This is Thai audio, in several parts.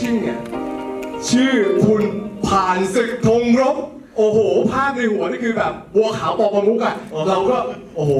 ชิ่งเนี่ย ชื่อคุณผ่านศึกธงรบ โอ้โห ภาพในหัวนี่คือแบบบัวขาวปอประมุกอะเราก็ โอ้โห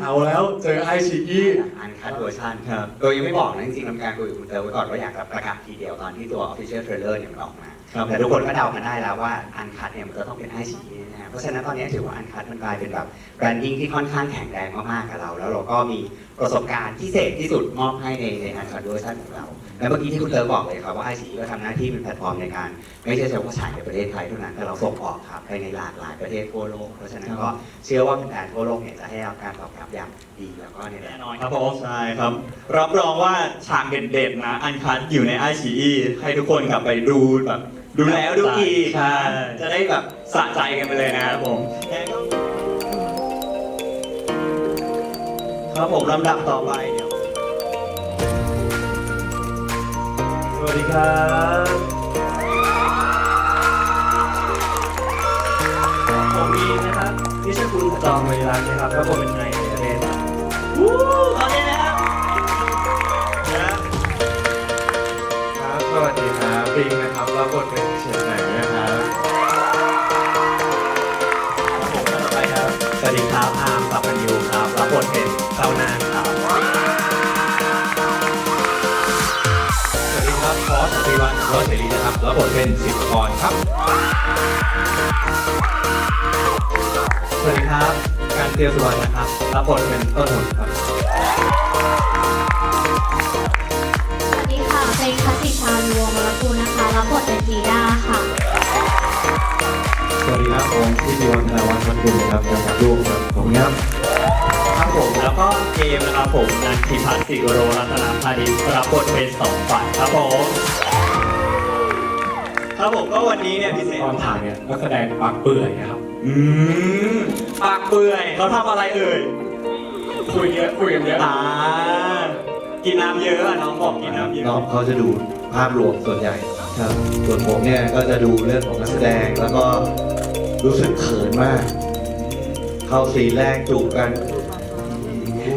เอาแล้วเจอไอชีอีอันคัดเวอร์ชันครับ โดยยังไม่บอกนะจริงๆทำการคุยกับคุณเตอร์ไว้ก่อนว่าอยากจะประกาศทีเดียวตอนที่ตัว Official Trailer เนี่ยมันออกมา ครับ แต่ทุกคนก็เดากันได้แล้วว่าอันคัดเนี่ยมันก็ต้องเป็นไอชีนะฮะเพราะฉะนั้นตอนนี้ถือว่าอันคัดมันกลายเป็นแบบแบรนดิ้งที่ค่อนข้างแข็งแรงมากๆกับเรา แล้วเราก็มีประสบการณ์พิเศษที่สุดมอบให้ในในอันคัดเวอร์ชันของเรา และเมื่อกี้ที่คุณเตอร์บอกเลยครับว่าไอชีก็ทำหน้าที่เป็นแพลตฟอร์มในการ ไม่ใช่เฉพาะฉายในประเทศไทยเท่านั้น แต่เราส่งออกครับไปในหลากหลายประเทศทั่วโลก เพราะฉะนั้นก็เชื่อว่าแฟนทั่วโลกเนี่ยจะให้รับการตอบรับอย่างดีแล้วก็แน่นอนครับผมใช่ครับ รับรองว่าฉากเด่นๆนะอันคัดอยู่ในไอชีให้ทุกคนกลับไปดูแบบดูแล้วดูอีกจะได้แบบสะใจกันไปเลยนะครับผมครับผมลำดับต่อไป ดี๋ยวสวัสดีครับผมมีนะครับที่ชื่อคุณจอมเวรักนะครับแล้วผมเป็นนายในประเทศวู้ตอนนี้นะครับนะครับสวัสดีครับปิงนะครับรับบทเป็นเฉียนไหนนะครับผมต่อไปครับสวัสดีครับอาร์มปัปปันยูครับรับบทเป็นเต้านาน รรอดเสรีนะครับรับบทเป็นสิบกรครับ สวัสดีครับ การเตียวสุวรรณนะครับรับบทเป็นต้นหนครับสวัสดีค่ะเพลงคัสสิชาลวงมรกูลนะคะรับบทเป็นจีด้าค่ะสวัสดีครับผมพิธีวันธนาวัฒน์วันกุลครับจากลูกครับผมครับครับผมแล้วก็เกมนะครับผมนันทิพัฒน์สิโรรัตนพานิชรับบทเป็นสองฝ่ายครับผม ครับผมก็วันนี้เนี่ยพิเศษตอนถ่ายเนี่ยนักแสดงปากเปื่อยนะครับอืมปากเปื่อยเขาทำอะไรเอ่ยคุยเยอะคุยกันเยอะอ่ากินน้ำเยอะอะน้องบอกกินน้ำเยอะน้องเขาจะดูภาพรวมส่วนใหญ่ครับ ส่วนผมเนี่ยก็จะดูเรื่องของนักแสดงแล้วก็รู้สึกเขินมาก เข้าซีนแรกจูบกัน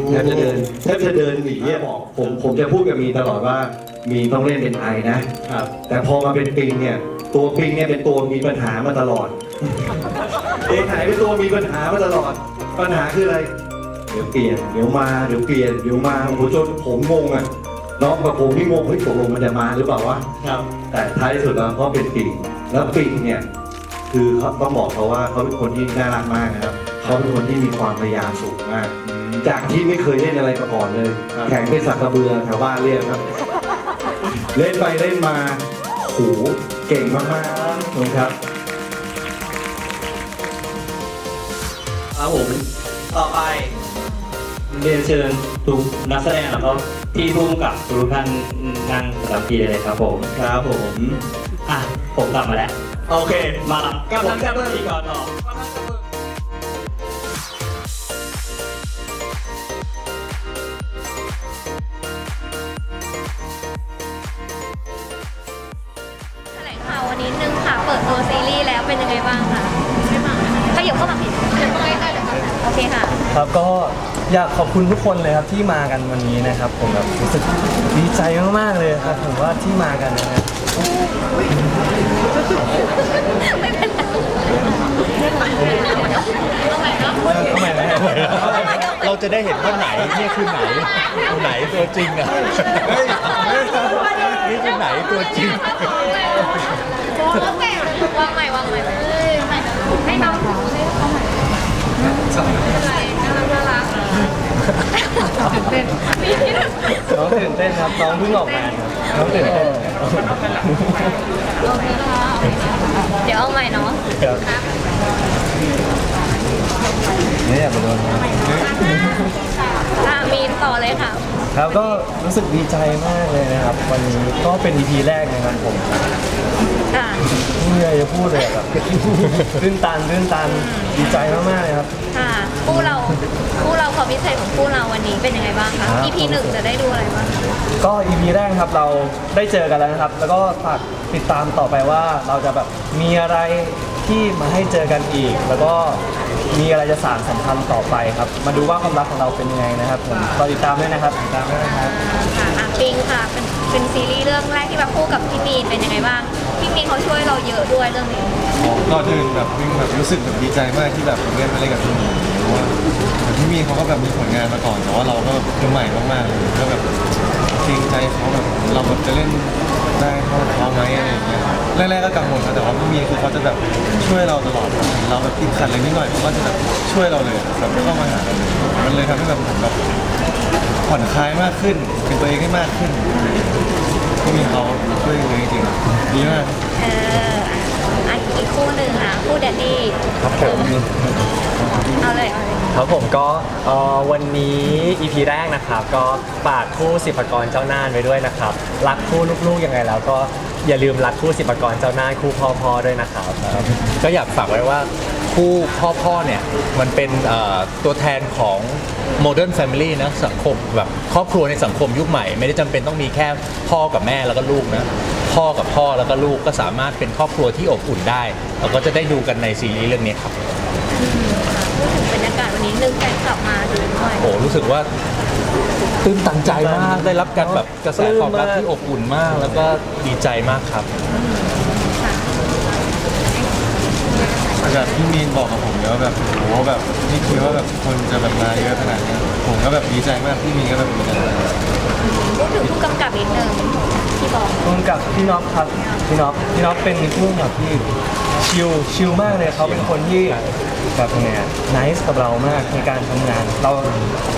แทบจะเดินแทบจะเดินหนีอะบอกผมผมจะพูดกับมีตลอดว่า มีต้องเล่นเป็นไอนะ ครับ แต่พอมาเป็นปิงเนี่ย ตัวปิงเนี่ยเป็นตัวมีปัญหามาตลอด ตัวไหนเป็นตัวมีปัญหามาตลอด ปัญหาคืออะไร เดี๋ยวเปลี่ยน เดี๋ยวมา เดี๋ยวเปลี่ยน เดี๋ยวมาโอ้โหจนผมงงอะ น้องกับผมนี่งงเฮ้ยตกลงมันจะมาหรือเปล่าวะ ครับ แต่ท้ายที่สุดแล้วก็เป็นปิง แล้วปิงเนี่ย คือเขาต้องบอกเขาว่าเขาเป็นคนที่น่ารักมากนะครับ เขาเป็นคนที่มีความพยายามสูงมาก จากที่ไม่เคยเล่นอะไรมาก่อนเลยครับแข่งเป็นสักกระเบือแถวบ้านเรียกครับ เล่นไปเล่นมาโหเก่งมากๆนะครับครับผมต่อไป เรียนเชิญทุกนักแสดงแล้วก็พี่ผู้กำกับทุกท่านนั่งประจำที่เลยครับผมครับผมอะผมกลับมาแล้ว โอเค มาละกำลังจะเริ่มอีกก่อนต่อแถ เป็นยังไงบ้างคะไม่มาขยับเข้ามาผิดเดี๋ยวต้องให้ได้เดี๋ยวโอเคค่ะ ครับก็อยากขอบคุณทุกคนเลยครับที่มากันวันนี้นะครับ ผมแบบรู้สึกดีใจมากๆเลยครับผมว่าที่มากันนะฮะทำไมนะเราจะได้เห็นว่าไหนเนี่ยคือไหนไหนตัวจริงอะเฮ้ยนี่คือไหนตัวจริงวางใหม่ วางใหม่วางใหม่ให้น้องให้เขาใหม่น่ารักน่ารักตื่นเต้นน้องตื่นเต้นครับน้องเพิ่งออกงานครับน้องตื่นเต้นโอเคค่ะเดี๋ยวเอาใหม่เนาะครับไม่อยากไปโดนอะมีนต่อเลยค่ะครับก็รู้สึกดีใจมากเลยนะครับ วันนี้ก็เป็น EP แรกนะครับผม อะ ไม่มีอะไรจะพูดเลยอะครับ ตื้นตันตื้นตันดีใจมากๆเลยครับ ค่ะคู่เราคู่เราความพิเศษของคู่เราวันนี้เป็นยังไงบ้างคะ ครับ EP หนึ่งจะได้ดูอะไรบ้างคะก็ EP แรกครับเราได้เจอกันแล้วนะครับ แล้วก็ฝากติดตามต่อไปว่าเราจะแบบมีอะไรที่มาให้เจอกันอีก แล้วก็มีอะไรจะสานสัมพันธ์ต่อไปครับ มาดูว่าความรักของเราเป็นยังไงนะครับผมรอติดตามด้วยนะครับติดตามด้วยนะครับ ค่ะอะปิงค่ะเป็นเป็นซีรีส์เรื่องแรกที่แบบคู่กับพี่มีนเป็นยังไงบ้างพี่มีนเขา ช่วยเราเยอะด้วยเรื่องนี้ก็ถึงแบบวิ่งแบบรู้สึกแบบดีใจมากที่แบบผมได้มาเล่นกับพี่มีเพราะว่าพี่มีเขาก็แบบมีผลงานมาก่อนแต่ว่าเราก็แบบมือใหม่มากๆเลยก็แบบเกรงใจเขาแบบเราแบบจะเล่นได้เท่าเขาไหมอะไรอย่างเงี้ยแรกๆก็กังวลครับแต่ว่าพี่มีคือเขาจะแบบช่วยเราตลอดเราแบบติดขัดอะไรนิดหน่อยเขาก็จะแบบช่วยเราเลยแบบเข้ามาหาเราเลยมันเลยทำให้แบบผมแบบผ่อนคลายมากขึ้นเป็นตัวเองได้มากขึ้น พี่มีเขาช่วยเลยจริงๆดีมากเอออะอีกคู่หนึ่งอะคู่แดดดี้ครับผมเอาเลยเอาเลยครับผมก็เอ่อวันนี้ EP แรกนะครับ ก็ฝากคู่สิบปกรเจ้าน่านไว้ด้วยนะครับ รักคู่ลูกๆยังไงแล้วก็อย่าลืมรักคู่สิบปกรเจ้าน่านคู่พ่อๆด้วยนะครับ ก็อยากฝากไว้ว่า คู่พ่อพ่อๆเนี่ย มันเป็นเอ่อตัวแทนของ modern family นะสังคมแบบครอบครัวในสังคมยุคใหม่ ไม่ได้จำเป็นต้องมีแค่พ่อกับแม่แล้วก็ลูกนะ พ่อกับพ่อแล้วก็ลูกก็สามารถเป็นครอบครัวที่อบอุ่นได้เราก็จะได้ดูกันในซีรีส์เรื่องนี้ครับ พูดถึงบรรยากาศวันนี้หนึ่งแฟนกลับมาดูหน่อยโอ้รู้สึกว่าตื้นตันใจมากได้รับการแบบกระแสตอบรับที่อบอุ่นมาก แล้วก็ดีใจมากครับ แบบพี่มีนบอกกับผมแล้วาแบบโหแบบไม่คิดว่าแบบคนจะแบบมาเยอะขนาดนี้ผมก็แบบดีใจมากพี่มีนก็แบบดีใจมากพูดถึงผู้กำกับนิดนึงที่บอกร่วมกับพี่น็อปครับพี่น็อปพี่น็อปเป็นผู้กำกับที่ชิลชิลมากเลยเขาเป็นคนที่แบบยังไงน i c e กับเรามากในการทำงาน เรา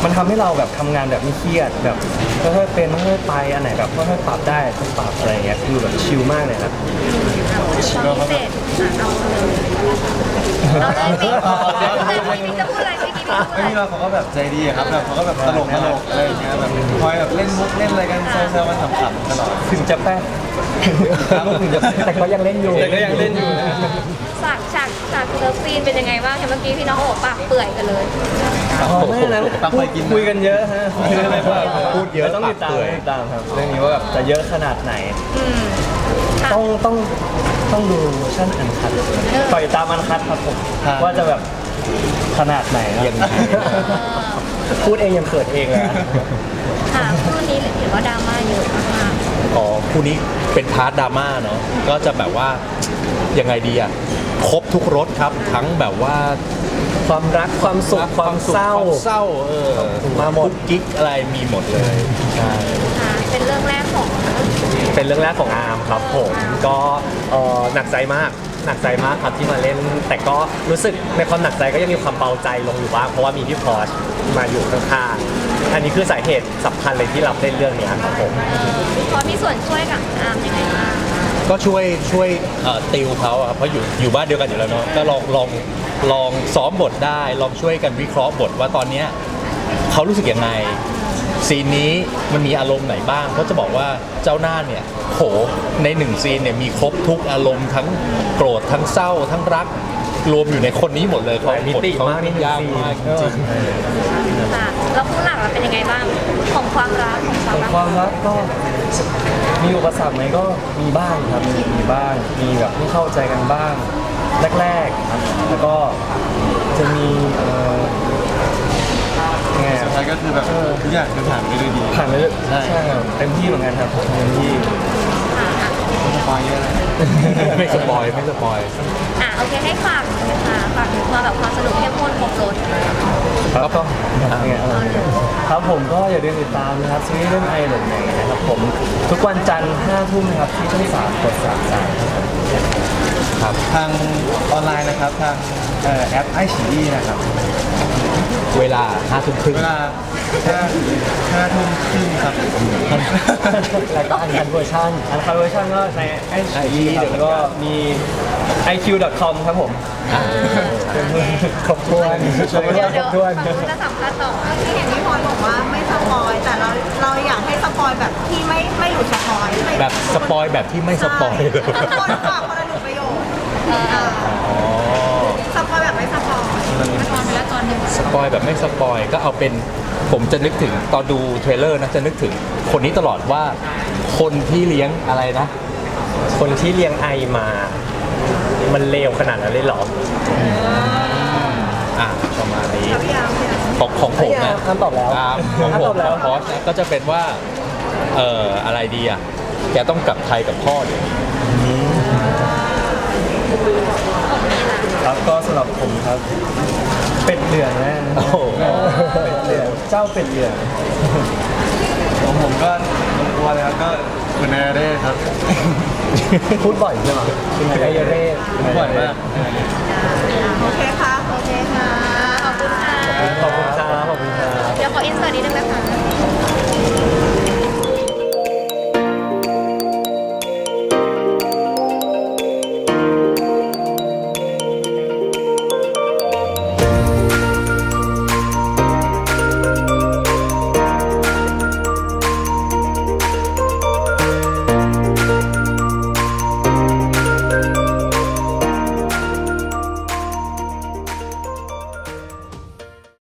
มันทำให้เราแบบทำงานแบบไม่เครียดแบบค่อยๆเป็นค่อยๆไปอันไหนแบบค่อยๆปรับได้ก็ปรับอะไรอย่างเงี้ยคือแบบชิลมากเลยครับความพิเศษอะ เอาเลยสิเอาเลยพี่จะพูดอะไรพี่กิ๊กพูดไม่อะไรมีว่าเขาก็แบบใจดีอะครับแบบเขาก็แบบตลกตลกอะไรอย่างเงี้ยแบบคอยแบบเล่นมุกเล่นอะไรกันแซวๆมันขำๆตลอดถึงจะแป๊กครับถึงจะแต่ก็ยังเล่นอยู่ แต่ก็ยังเล่นอยู่นะฉากฉากฉากเลิฟซีนเป็นยังไงบ้างเห็นเมื่อกี้พี่น้องโอ้ปากเปื่อยกันเลยไม่นะพูดคุยกันเยอะฮะคุยกันเยอะพูดเยอะต้องติดตามปากเปื่อยติดตามครับเรื่องนี้ว่าแบบจะเยอะขนาดไหน อืมค่ะต้องต้อง ต้องดูเวอร์ชันอันคัดปล่อยตามอันคัดครับผมว่าจะแบบขนาดไหนนะยังไง พูดเองยังเขินเองเลยนะค่ะคู่นี้เห็นว่าดราม่าเยอะมากอ๋อคู่นี้เป็นพาร์ทดราม่าเนาะก็จะแบบว่ายังไงดีอะครบทุกรสครับ ทั้งแบบว่าความรักความสุขความเศร้า ความเศร้าเออมาหมด กุ๊กกิ๊กอะไรมีหมดเลยใช่ค่ะเป็นเรื่องแรกของ เป็นเรื่องแรกของอาร์มครับผมก็เอ่อหนักใจมากหนักใจมากครับที่มาเล่น แต่ก็รู้สึกในความหนักใจก็ยังมีความเบาใจลงอยู่บ้างเพราะว่ามีพี่พอชมาอยู่ข้างๆอันนี้คือสาเหตุสำคัญเลยที่รับเล่นเรื่องนี้ครับผมพอมีส่วนช่วยกับอาร์มยังไงบ้างก็ช่วยช่วยเอ่อติวเขาอะครับเพราะอยู่อยู่บ้านเดียวกันอยู่แล้วเนาะก็ลองลองลองซ้อมบทได้ ลองช่วยกันวิเคราะห์บทว่าตอนเนี้ย เขารู้สึกยังไงซีนนี้มันมีอารมณ์ไหนบ้างเพราจะบอกว่าเจ้าหน้าเนี่ยโหในหนึ่งซีนเนี่ยมีครบทุกอารมณ์ทั้งโกรธทั้งเศร้า ทั้งรักรวมอยู่ในคนนี้หมดเลยหลายมิติบทเขามากนี่หนึ่งยากมากจริงค่ะแล้วคู่หลักเราเป็นยังไงบ้างของความรักของความรักความรักก็มีอุปสรรคไหมก็มีบ้างครับมีมีบ้าง มีแบบไม่เข้าใจกันบ้างแรกๆครับแล้วก็จะมี ยังไงสุดอะท้ายก็คือแบบทุกอย่างคือผ่านไปด้วยดี ผ่านไปเลยใช่ ใช่ครับเต็มที่เหมือนกันครับเต็มที่ค่ะอะคอยเยอะนะไม่สปอยไม่สปอยอะโอเคให้ฝากหน่อยนะคะฝากถึงความแบบความสนุกเข้มข้นครบรสครับก็ยังไงอะไรครับผมก็อย่าลืมติดตามนะครับซีรีส์เรื่องไอหลงไหนนะครับผมทุกวันจันทร์5ทุ่มนะครับที่ช่องสามกด33ครับผมทางออนไลน์นะครับทางเอ่อแอปไอชีดีนะครับ เวลาห้าทุ่มครึ่งเวลาห้าห้าทุ่มครึ่งครับ แล้วก็อันคันเวอร์ชันอันคันเวอร์ชันก็ในไอชีแล้วก็มี iq.com ครับผมครบถ้วนครบถ้เดี๋วยวนครเดี๋ยวบถ้วน ฝั่งนู้นจะสัมภาษณ์ต่อที่เห็นพี่พรบอกว่าไม่สปอยแต่เราเราอยากให้สปอยแบบที่ไม่ไม่หลุดสปอยไม่แบบสปอยแบบที่ไม่สปอยเลย ใช่ทุกคนฝากคนละหนึ่งประโยคเออเออ สปอยแบบไม่สปอยก็เอาเป็นผมจะนึกถึงตอนดูเทรลเลอร์นะจะนึกถึงคนนี้ตลอดว่าคนที่เลี้ยงอะไรนะ คนที่เลี้ยงไอมา มันเลวขนาดนั้นเลยเหรออะประมาณนี้พี่ยามพี่ยามของของผมพี่นะอาร์มคำตอบแล้วอ่าของผมคำตอบแล้วของพอสเนี่ยก็จะเป็นว่าเอ่ออะไรดีอะแกต้องกลับไทยกับพ่อเดี๋ยวครับก็สำหรับผมครับ เป็ดเหลืองนะโอ้โห เป็ดเหลืองเจ้าเป็ดเหลืองของผมก็ลงตัวเลยครับก็คุณแอร์เร่ครับพูดบ่อยใช่ไหมคุณไอเร่พูดบ่อยมากโอเคค่ะ โอเคค่ะ ขอบคุณค่ะ